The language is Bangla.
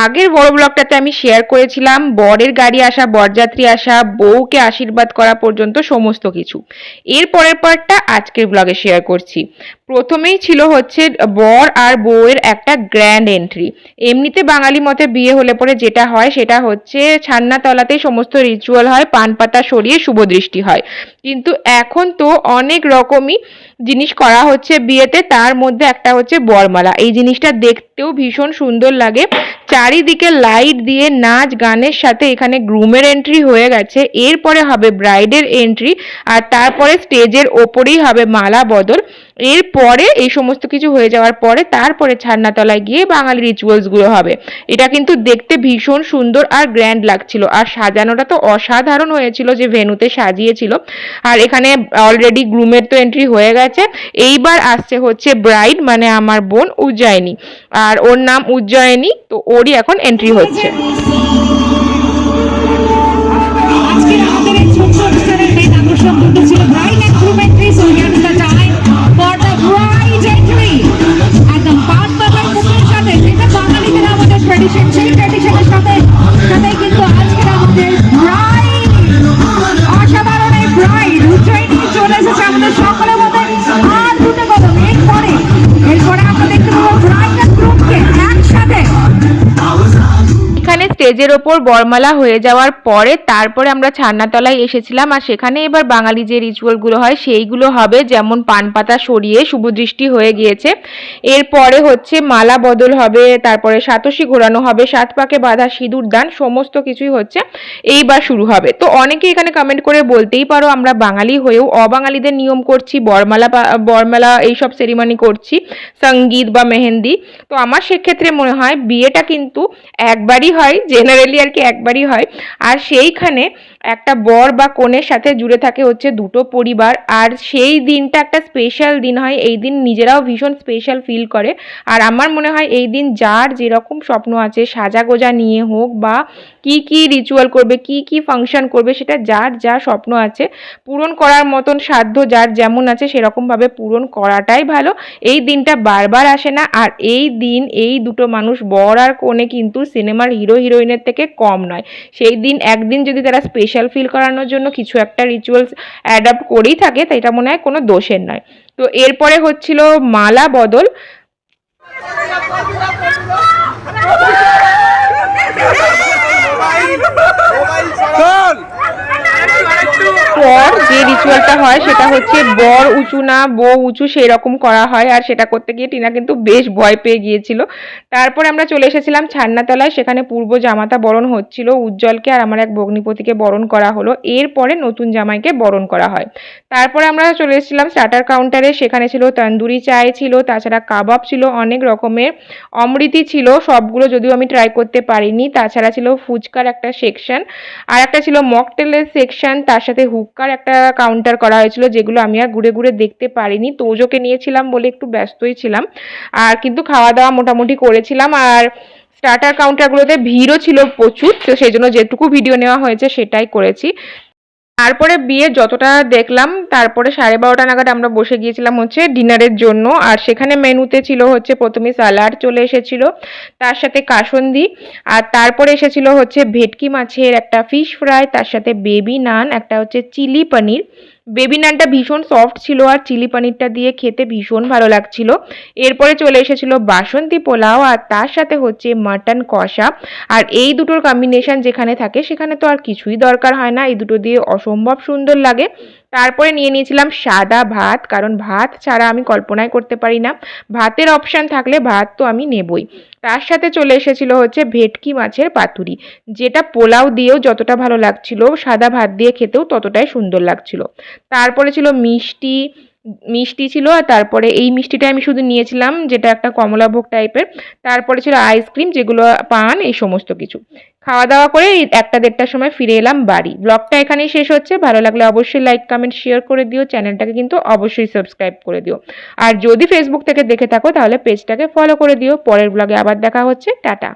আগের বড় ব্লগটাতে আমি শেয়ার করেছিলাম, বরের গাড়ি আসা, বরযাত্রী আসা, বউকে আশীর্বাদ করা পর্যন্ত সমস্ত কিছু। এর পরের পার্টটা আজকের ব্লগে শেয়ার করছি। প্রথমেই ছিল হচ্ছে বর আর বউয়ের একটা গ্র্যান্ড এন্ট্রি এমনিতে বাঙালি মতে বিয়ে হলে পরে যেটা হয়, সেটা হচ্ছে ছান্নাতলাতেই সমস্ত রিচুয়াল হয়, পান পাতা সরিয়ে শুভ দৃষ্টি হয়। কিন্তু এখন তো অনেক রকমই জিনিস করা হচ্ছে বিয়েতে, তার মধ্যে একটা হচ্ছে বরমালা। এই জিনিসটা দেখতেও ভীষণ সুন্দর লাগে। চারিদিকে লাইট দিয়ে নাচ গানের সাথে এখানে গ্রুমের এন্ট্রি হয়ে গেছে। এরপরে হবে ব্রাইডের এন্ট্রি আর তারপরে স্টেজের ওপরেই হবে মালা বদল। এরপরে এই সমস্ত কিছু হয়ে যাওয়ার পরে তারপরে ছান্নাতলায় গিয়ে বাঙালি রিচুয়ালসগুলো হবে। এটা কিন্তু দেখতে ভীষণ সুন্দর আর গ্র্যান্ড লাগছিল। আর সাজানোটা তো অসাধারণ হয়েছিল যে ভেনুতে সাজিয়েছিল। আর এখানে অলরেডি গ্রুমের তো এন্ট্রি হয়ে গেছে। এইবার আসছে হচ্ছে ব্রাইড মানে আমার বোন উজ্জয়িনী। আর ওর নাম উজ্জয়িনী, তো ওরই এখন এন্ট্রি হচ্ছে। relationship স্টেজের ওপর বরমালা হয়ে যাওয়ার পরে তারপরে আমরা ছান্নাতলায় এসেছিলাম আর সেখানে এবার বাঙালি যে রিচুয়ালগুলো হয় সেইগুলো হবে। যেমন পান পাতা সরিয়ে শুভদৃষ্টি হয়ে গিয়েছে। এরপরে হচ্ছে মালা বদল হবে, তারপরে সাতসী ঘোরানো হবে, সাত পাকে বাঁধা সিঁদুর দান, সমস্ত কিছুই হচ্ছে এইবার শুরু হবে। তো অনেকে এখানে কমেন্ট করে বলতেই পারো আমরা বাঙালি হয়েও অবাঙালিদের নিয়ম করছি, বরমালা বরমালা এইসব সেরিমনি করছি, সংগীত বা মেহেন্দি। তো আমার সেক্ষেত্রে মনে হয় বিয়েটা কিন্তু একবারই হয় জেনারেলি আর কি একবারই হয়। আর সেইখানে একটা বর বা কনের সাথে জুড়ে থাকে হচ্ছে দুটো পরিবার, আর সেই দিনটা একটা স্পেশাল দিন হয়। এই দিন নিজেরাও ভীষণ স্পেশাল ফিল করে। আর আমার মনে হয় এই দিন যার যেরকম স্বপ্ন আছে সাজা গোজা নিয়ে হোক বা কি কি রিচুয়াল করবে, কি কি ফাংশন করবে, সেটা যার যা স্বপ্ন আছে, পূরণ করার মতন সাধ্য যার যেমন আছে, সেরকমভাবে পূরণ করাটাই ভালো। এই দিনটা বারবার আসে না, আর এই দিন এই দুটো মানুষ, বর আর কোণে কিন্তু সিনেমার হিরো হিরোইনের থেকে কম নয়। সেই দিন একদিন যদি তারা স্পেশাল ফিল করানোর জন্য কিছু একটা রিচুয়ালস অ্যাডাপ্ট করেই থাকে তাই এটা মনে হয় কোনো দোষের নয়। তো এরপরে হচ্ছিল মালা বদল। পর যে রিচুয়ালটা হয় সেটা হচ্ছে বর উঁচু না, বউ উঁচু সেই রকম করা হয়। আর সেটা করতে গিয়ে টিনা কিন্তু বেশ ভয় পেয়ে গিয়েছিল। তারপরে আমরা চলে এসেছিলাম ছান্নাতলায়। সেখানে পূর্ব জামাতা বরণ হচ্ছিল। উজ্জ্বলকে আর আমার এক ভগ্নিপতিকে বরণ করা হলো। এরপরে নতুন জামাইকে বরণ করা হয়। তারপরে আমরা চলে এসেছিলাম স্টার্টার কাউন্টারে সেখানে ছিল তন্দুরি চায় ছিল, তাছাড়া কাবাব ছিল, অনেক রকমের অমৃতি ছিল। সবগুলো যদিও আমি ট্রাই করতে পারিনি। তাছাড়া ছিল ফুচকার একটা সেকশন আর একটা ছিল মকটেলের সেকশন তার সাথে হুক্কার একটা কাউন্টার করা হয়েছিল, যেগুলো আমি আর ঘুরে ঘুরে দেখতে পারিনি। তোজোকে নিয়েছিলাম বলে একটু ব্যস্তই ছিলাম। আর কিন্তু খাওয়া দাওয়া মোটামুটি করেছিলাম। আর স্টার্টার কাউন্টারগুলোতে ভিড়ও ছিল প্রচুর, তো সেই জন্য যেটুকু ভিডিও নেওয়া হয়েছে সেটাই করেছি। তারপরে বিয়ে যতটা দেখলাম, তারপরে সাড়ে বারোটা নাগাদ আমরা বসে গিয়েছিলাম হচ্ছে ডিনারের জন্য। আর সেখানে মেনুতে ছিল হচ্ছে প্রথমে স্যালাড চলে এসেছিল, তার সাথে কাসন্দি। আর তারপরে এসেছিল হচ্ছে ভেটকি মাছের একটা ফিশ ফ্রাই তার সাথে বেবি নান একটা হচ্ছে চিলি পনির। বেবি নানটা ভীষণ সফট ছিল আর চিলি পানিরটা দিয়ে খেতে ভীষণ ভালো লাগছিল। এরপরে চলে এসেছিল বাসন্তী পোলাও আর তার সাথে হচ্ছে মাটন কষা। আর এই দুটোর কম্বিনেশন যেখানে থাকে সেখানে তো আর কিছুই দরকার হয় না। এই দুটো দিয়ে অসম্ভব সুন্দর লাগে। তারপরে নিয়ে নিয়েছিলাম সাদা ভাত, কারণ ভাত ছাড়া আমি কল্পনাই করতে পারি না। ভাতের অপশান থাকলে ভাত তো আমি নেবই। তার সাথে চলে এসেছিল হচ্ছে ভেটকি মাছের পাতুরি, যেটা পোলাও দিয়েও যতটা ভালো লাগছিল, সাদা ভাত দিয়ে খেতেও ততটাই সুন্দর লাগছিল। তারপরে ছিল মিষ্টি মিষ্টি ছিল আর তারপরে এই মিষ্টিটা আমি শুধু নিয়েছিলাম, যেটা একটা কমলাভোগ টাইপের তারপরে ছিল আইসক্রিম যেগুলো পান, এই সমস্ত কিছু। খাওয়া দাওয়া করে একটা দেড়টার সময় ফিরে এলাম বাড়ি। ব্লগটা এখানেই শেষ হচ্ছে। ভালো লাগলে অবশ্যই লাইক কমেন্ট শেয়ার করে দিও। চ্যানেলটাকে কিন্তু অবশ্যই সাবস্ক্রাইব করে দিও। আর যদি ফেসবুক থেকে দেখে থাকো, তাহলে পেজটাকে ফলো করে দিও। পরের ব্লগে আবার দেখা হচ্ছে। টাটা!